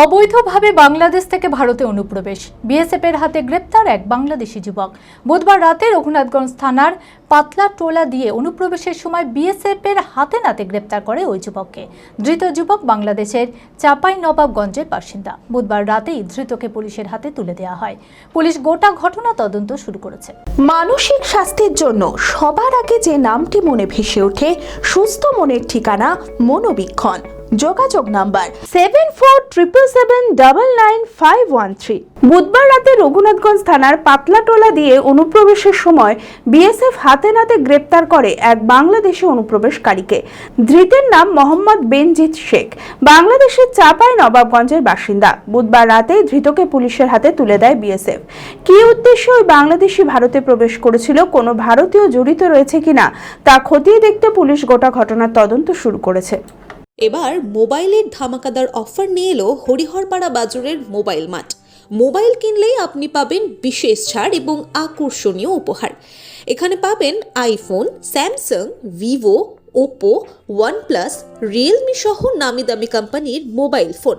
অবৈধভাবে বাংলাদেশ থেকে ভারতে অনুপ্রবেশ। বিএসএফ এর হাতে গ্রেপ্তার এক বাংলাদেশি যুবক। বুধবার রাতে রঘুনাথগঞ্জ থানার পাতলা টোলা দিয়ে অনুপ্রবেশের সময় বিএসএফ এর হাতে নাতে গ্রেপ্তার করে ওই যুবককে। ধৃত যুবক বাংলাদেশের চাপাই নবাবগঞ্জের বাসিন্দা। বুধবার রাতেই ধৃতকে পুলিশের হাতে তুলে দেওয়া হয়। পুলিশ গোটা ঘটনা তদন্ত শুরু করেছে। মানসিক স্বাস্থ্যের জন্য সবার আগে যে নামটি মনে ভেসে ওঠে, সুস্থ মনের ঠিকানা মনোবীক্ষণ। যোগাযোগ number seven four triple seven double nine five one three. বুধবার রাতে রঘুনাথগঞ্জ থানার পাতলাটোলা দিয়ে অনুপ্রবেশের সময় বিএসএফ হাতে নাতে গ্রেপ্তার করে এক বাংলাদেশি অনুপ্রবেশকারীকে। ধৃতের নাম মোহাম্মদ বেনজিৎ শেখ। বাংলাদেশের চাপাই নবাবগঞ্জের বাসিন্দা। বুধবার রাতে ধৃতকে পুলিশের হাতে তুলে দেয় বিএসএফ। কি উদ্দেশ্যে ওই বাংলাদেশি ভারতে প্রবেশ করেছিল, কোনো ভারতীয় জড়িত রয়েছে কিনা, তা খতিয়ে দেখতে পুলিশ গোটা ঘটনার তদন্ত শুরু করেছে। এবার মোবাইলের ধামাকাদার অফার নিয়ে এলো হরিহরপাড়া বাজারের মোবাইল মাঠ মোবাইল কিনলেই আপনি পাবেন বিশেষ ছাড় এবং আকর্ষণীয় উপহার। এখানে পাবেন iPhone, Samsung, Vivo, Oppo, OnePlus, Realme সহ নামি দামি কোম্পানির মোবাইল ফোন।